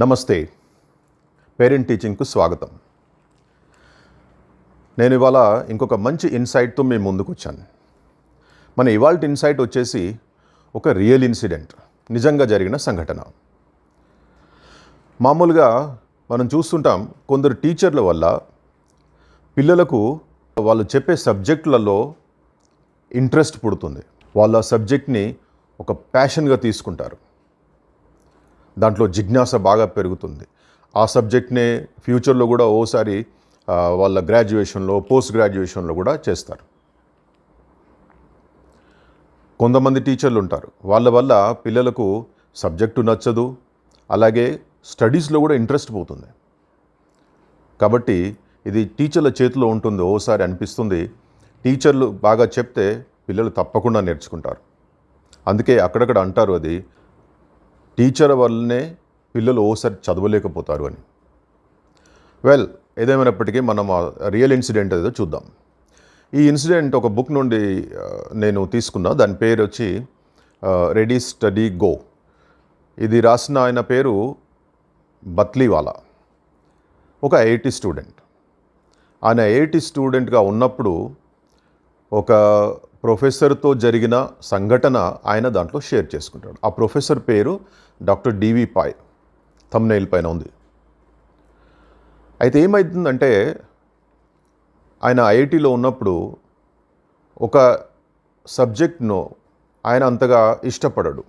నమస్తే. పేరెంట్ టీచింగ్కు స్వాగతం. నేను ఇవాళ ఇంకొక మంచి ఇన్సైట్తో మేము ముందుకు వచ్చాను మన ఇవాళ ఇన్సైట్ వచ్చేసి ఒక రియల్ ఇన్సిడెంట్ నిజంగా జరిగిన సంఘటన. మామూలుగా మనం చూస్తుంటాం కొందరు టీచర్ల వల్ల పిల్లలకు వాళ్ళు చెప్పే సబ్జెక్టులలో ఇంట్రెస్ట్ పుడుతుంది. వాళ్ళ సబ్జెక్ట్ని ఒక ప్యాషన్గా తీసుకుంటారు. దాంట్లో జిజ్ఞాస బాగా పెరుగుతుంది. ఆ సబ్జెక్ట్నే ఫ్యూచర్లో కూడా ఓసారి వాళ్ళ గ్రాడ్యుయేషన్లో పోస్ట్ గ్రాడ్యుయేషన్లో కూడా చేస్తారు. కొంతమంది టీచర్లు ఉంటారు. వాళ్ళ వల్ల పిల్లలకు సబ్జెక్టు నచ్చదు. అలాగే స్టడీస్లో కూడా ఇంట్రెస్ట్ పోతుంది. కాబట్టి ఇది టీచర్ల చేతిలో ఉంటుంది ఓసారి అనిపిస్తుంది. టీచర్లు బాగా చెప్తే పిల్లలు తప్పకుండా నేర్చుకుంటారు. అందుకే అక్కడక్కడ అంటారు అది టీచర్ వల్లనే పిల్లలు ఓసారి చదవలేకపోతారు అని. వెల్ ఏదేమైనప్పటికీ మనం రియల్ ఇన్సిడెంట్ ఏదో చూద్దాం. ఈ ఇన్సిడెంట్ ఒక బుక్ నుండి నేను తీసుకున్నా. దాని పేరు వచ్చి రెడీ స్టడీ గో ఇది రాసిన ఆయన పేరు బత్లీవాలా. ఒక ఐఐటి స్టూడెంట్ ఆయన ఐఐటి స్టూడెంట్గా ఉన్నప్పుడు ఒక ప్రొఫెసర్తో జరిగిన సంఘటన ఆయన దాంట్లో షేర్ చేసుకుంటాడు. ఆ ప్రొఫెసర్ పేరు డాక్టర్ డివి పాయ్. తమ్నైల్ పైన ఉంది. అయితే ఏమవుతుందంటే ఆయన ఐఐటిలో ఉన్నప్పుడు ఒక సబ్జెక్ట్ను ఆయన అంతగా ఇష్టపడడు.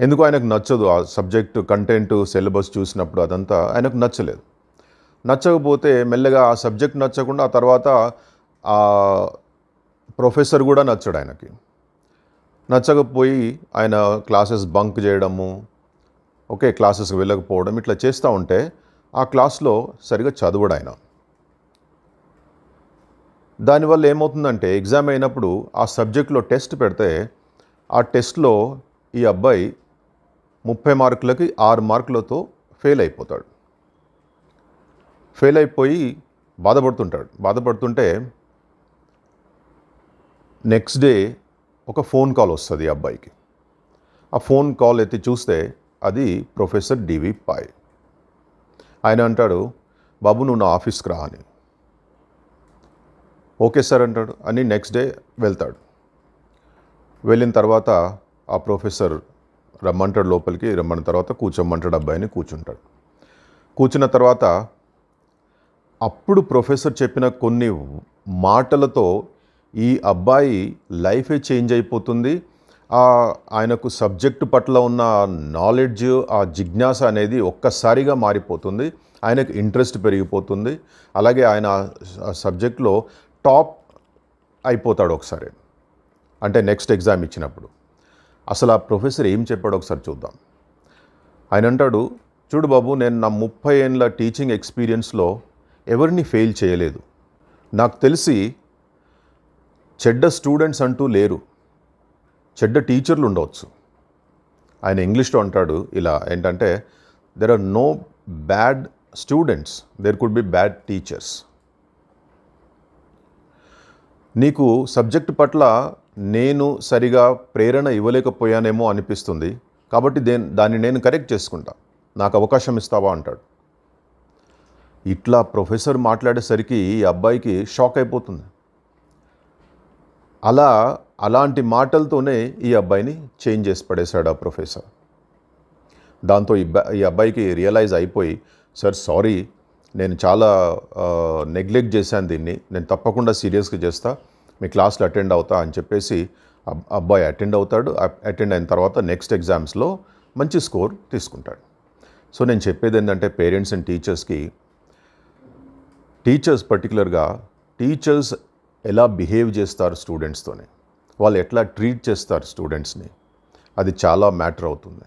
ఎందుకు ఆయనకు నచ్చదు ఆ సబ్జెక్టు కంటెంట్ సిలబస్ చూసినప్పుడు అదంతా ఆయనకు నచ్చలేదు. నచ్చకపోతే మెల్లగా ఆ సబ్జెక్ట్ నచ్చకుండా ఆ తర్వాత ప్రొఫెసర్ కూడా నచ్చడు ఆయనకి. నచ్చకపోయి ఆయన క్లాసెస్ బంక్ చేయడము ఓకే క్లాసెస్కి వెళ్ళకపోవడం ఇట్లా చేస్తూ ఉంటే ఆ క్లాస్లో సరిగా చదవడు ఆయన. దానివల్ల ఏమవుతుందంటే ఎగ్జామ్ అయినప్పుడు ఆ సబ్జెక్ట్లో టెస్ట్ పెడితే ఆ టెస్ట్లో ఈ అబ్బాయి ముప్పై మార్కులకి ఆరు మార్కులతో ఫెయిల్ అయిపోతాడు. ఫెయిల్ అయిపోయి బాధపడుతుంటాడు. బాధపడుతుంటే నెక్స్ట్ డే ఒక ఫోన్ కాల్ వస్తుంది అబ్బాయికి. ఆ ఫోన్ కాల్ ఎత్తి చూస్తే అది ప్రొఫెసర్ డివి పాయ్. ఆయన అంటాడు బాబు నువ్వు నా ఆఫీస్కి రా అని. ఓకే సార్ అంటాడు. అని నెక్స్ట్ డే వెళ్తాడు. వెళ్ళిన తర్వాత ఆ ప్రొఫెసర్ రమ్మంటాడు లోపలికి రమ్మన్న తర్వాత కూర్చోమ్మంటాడు అబ్బాయిని కూర్చుంటాడు. కూర్చున్న తర్వాత అప్పుడు ప్రొఫెసర్ చెప్పిన కొన్ని మాటలతో ఈ అబ్బాయి లైఫే చేంజ్ అయిపోతుంది. ఆయనకు సబ్జెక్టు పట్ల ఉన్న నాలెడ్జ్ ఆ జిజ్ఞాస అనేది ఒక్కసారిగా మారిపోతుంది. ఆయనకు ఇంట్రెస్ట్ పెరిగిపోతుంది. అలాగే ఆయన ఆ సబ్జెక్ట్లో టాప్ అయిపోతాడు ఒకసారి. అంటే నెక్స్ట్ ఎగ్జామ్ ఇచ్చినప్పుడు. అసలు ఆ ప్రొఫెసర్ ఏం చెప్పాడో ఒకసారి చూద్దాం. ఆయన అంటాడు చూడు బాబు నేను నా ముప్పై ఏళ్ళ టీచింగ్ ఎక్స్పీరియన్స్లో ఎవరిని ఫెయిల్ చేయలేదు. నాకు తెలిసి చెడ్డ స్టూడెంట్స్ అంటూ లేరు. చెడ్డ టీచర్లు ఉండవచ్చు. ఆయన ఇంగ్లీష్లో అంటాడు ఇలా ఏంటంటే there are no bad students there could be bad teachers నీకు సబ్జెక్ట్ పట్ల నేను సరిగా ప్రేరణ ఇవ్వలేకపోయానేమో అనిపిస్తుంది. కాబట్టి దే దాన్ని నేను కరెక్ట్ చేసుకుంటా. నాకు అవకాశం ఇస్తావా అంటాడు. ఇట్లా ప్రొఫెసర్ మాట్లాడేసరికి ఈ అబ్బాయికి షాక్ అయిపోతుంది. అలా అలాంటి మాటలతోనే ఈ అబ్బాయిని చేంజ్ చేసి పడేశాడు ఆ ప్రొఫెసర్. దాంతో ఈ ఈ అబ్బాయికి రియలైజ్ అయిపోయి సార్ సారీ నేను చాలా నెగ్లెక్ట్ చేశాను దీన్ని. నేను తప్పకుండా సీరియస్గా చేస్తా. మీ క్లాస్లో అటెండ్ అవుతా అని చెప్పేసి అబ్- అబ్బాయి అటెండ్ అవుతాడు. అటెండ్ అయిన తర్వాత నెక్స్ట్ ఎగ్జామ్స్లో మంచి స్కోర్ తీసుకుంటాడు. సో నేను చెప్పేది ఏంటంటే పేరెంట్స్ అండ్ టీచర్స్కి టీచర్స్ పర్టికులర్గా టీచర్స్ ఎలా బిహేవ్ చేస్తారు స్టూడెంట్స్తోని వాళ్ళు ఎట్లా ట్రీట్ చేస్తారు స్టూడెంట్స్ని అది చాలా మ్యాటర్ అవుతుంది.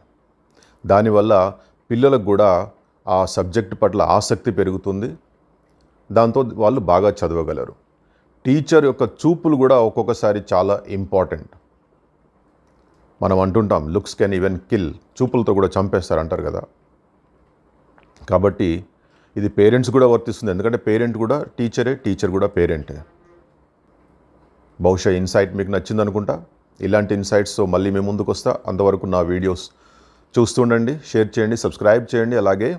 దానివల్ల పిల్లలకు కూడా ఆ సబ్జెక్ట్ పట్ల ఆసక్తి పెరుగుతుంది. దాంతో వాళ్ళు బాగా చదవగలరు. టీచర్ యొక్క చూపులు కూడా ఒక్కొక్కసారి చాలా ఇంపార్టెంట్ మనం అంటుంటాం లుక్స్ కెన్ ఈవెన్ కిల్ చూపులతో కూడా చంపేస్తారు అంటారు కదా. కాబట్టి ఇది పేరెంట్స్ కూడా వర్తిస్తుంది. ఎందుకంటే పేరెంట్ కూడా టీచరే టీచర్ కూడా పేరెంటే బహుశా ఇన్సైట్ మీకు నచ్చింది అనుకుంటా ఇలాంటి ఇన్సైట్స్తో మళ్ళీ మేము ముందుకు వస్తా. అంతవరకు నా వీడియోస్ చూస్తుండండి షేర్ చేయండి సబ్స్క్రైబ్ చేయండి. అలాగే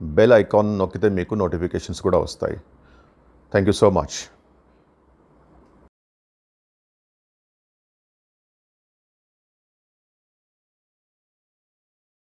బెల్ ఐకాన్ నొక్కితే మీకు నోటిఫికేషన్స్ కూడా వస్తాయి. Thank you so much.